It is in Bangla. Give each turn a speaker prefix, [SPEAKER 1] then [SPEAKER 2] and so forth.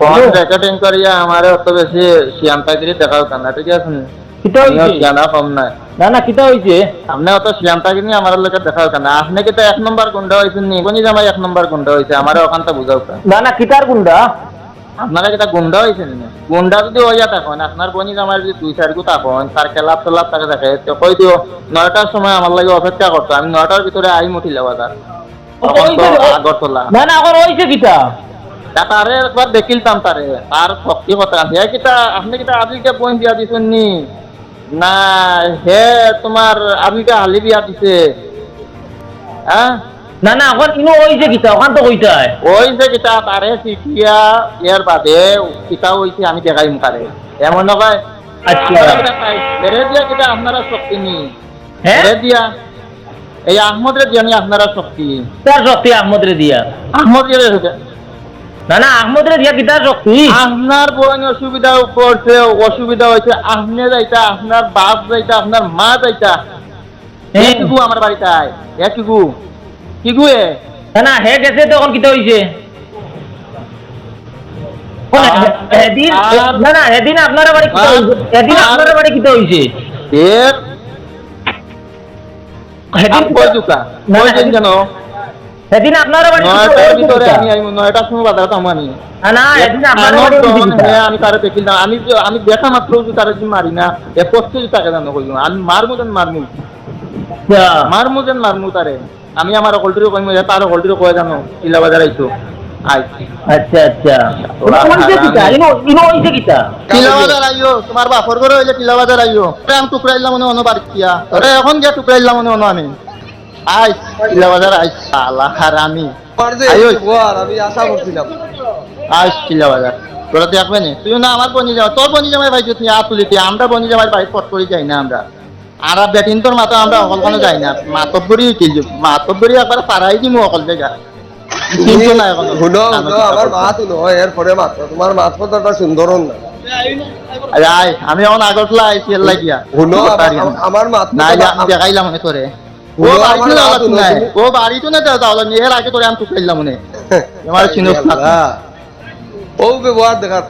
[SPEAKER 1] ফোন রেকর্ডিং করিয়া আমার অত বেশি দেখাও কেন? ঠিক আছে? নি? আমিও
[SPEAKER 2] হইছে?
[SPEAKER 1] শিয়ানা কম নাই।
[SPEAKER 2] না না কিতা হইছে?
[SPEAKER 1] আপনি অত আমার লোকে দেখাও কেন? আপনি কি তো এক নম্বর গুন্ডা হয়েছেন নি? কোনি জামাই এক নম্বর গুন্ডা হয়েছে আমার ওখানটা বুঝাও
[SPEAKER 2] না না কিতার গুন্ডা?
[SPEAKER 1] আপনারা যেটা গুন্ডা হয়েছেন নি? গুন্ডা যদি হইয়া থাকুন আপনার বনি জামাই যদি দুই চার গু থাকুন তার খেলাপ টেলাপ তাকে দেখে তো কই দিও নয়টার সময় আমার লাগে অপেক্ষা করতো। আমি নয়টার ভিতরে আই মুঠি বাজার। তখন তো আগরতলা।
[SPEAKER 2] না না হইছে কিতা?
[SPEAKER 1] তা তারে একবার দেখিলতাম তারে। তার শক্তি কথা হে কিটা আপনি কিটা দিয়া দিছেন নি? না হে তোমার হালি বিয়া দিছে। হ্যাঁ
[SPEAKER 2] না না এখন ইনো হইছে কিতা ওখান তো কইতাই
[SPEAKER 1] তারে শিখিয়া ইয়ার বাদে কিটা হইছে আমি দেখাইম তারে এমন নয়
[SPEAKER 2] আচ্ছা।
[SPEAKER 1] বেড়ে দিয়া কিটা আপনারা শক্তি নি? বেড়ে দিয়া। এই আহমদ রে দিয়া নি আপনারা শক্তি?
[SPEAKER 2] তার শক্তি আহমদ রে দিয়া।
[SPEAKER 1] আহমদ রে
[SPEAKER 2] না না আহমদ রে দিয়া কিতার শক্তি
[SPEAKER 1] আপনার বোন অসুবিধা পড়ছে অসুবিধা হয়েছে আপনি যাইতা আপনার বাপ যাইতা আপনার মা যাইতা।
[SPEAKER 2] হ্যাঁ।
[SPEAKER 1] কিগু আমার বাড়িতে আয় এ কিগু? কিগু এ?
[SPEAKER 2] না না হে গেছে তো এখন কিতা হইছে? না না এদিন আপনার বাড়ি কিতা হইছে? এদিন
[SPEAKER 1] আর-
[SPEAKER 2] বাড়ি কিতা হইছে?
[SPEAKER 1] এর?
[SPEAKER 2] এদিন
[SPEAKER 1] কই দুকা কই
[SPEAKER 2] না,
[SPEAKER 1] দিন কেন
[SPEAKER 2] এদিন আপনার বাড়ি কিতা
[SPEAKER 1] ভিতরে
[SPEAKER 2] কিতা?
[SPEAKER 1] আমি নয়টার সময় বাজারে থামানি
[SPEAKER 2] না না এদিন আপনার বাড়ি হইছে কিতা?
[SPEAKER 1] আমি তারে দেখিলাম আমি আমি দেখা মাত্র তারে যে মারি না এ প্রস্তুতি তাকে জানো কইলাম আমি মারমু যেন মারমু।
[SPEAKER 2] আচ্ছা।
[SPEAKER 1] মারমু যেন মারমু তারে। আমি আমার অকলটিরও কইমু তার অকলটিরও কয়ে জানো বাজার আইছো।
[SPEAKER 2] আচ্ছা আচ্ছা।
[SPEAKER 1] তোমার বাপর ঘরে হইলে কিলা বাজার আইও। টুকরাইলাম মনে অন্য বাড়ি এখন গিয়া টুকরাইলাম মনে অন্য আমি আই বাজার আই হারামি।
[SPEAKER 3] আমি আশা করছিলাম।
[SPEAKER 1] বাজার। তোরা নি? তুই না আমার বনি যাওয়া তোর বনি জামাই ভাই তুই আর তুলিতি আমরা বনি জামাই বাড়ি পট করে যাই না আমরা। আর বেটিন তোর মাথা আমরা অকলখানে যাই না। মাতব্বরি কিল মাতব্বরি একবার পারাই দিমু অকল জায়গা। কিন্তু না এখন।
[SPEAKER 3] শুনো শুনো আমার মাত নয় এরপরে মাত্র তোমার মাত কথাটা সুন্দর না।
[SPEAKER 1] আরে আয় আমি এখন আগরতলা আইসি এর লাগিয়া। দেখাইলাম তোরে। ও বাড়িতে
[SPEAKER 3] আমার
[SPEAKER 1] যাওয়া
[SPEAKER 3] মাত
[SPEAKER 1] লাগতো নাই।
[SPEAKER 3] শুনো,
[SPEAKER 1] ও বাড়িতে না যাওয়া লাগতো এর আগে তোরে আমি টুকাইলাম মনে আমার চিনোস না
[SPEAKER 3] ও ব্যবহার দেখার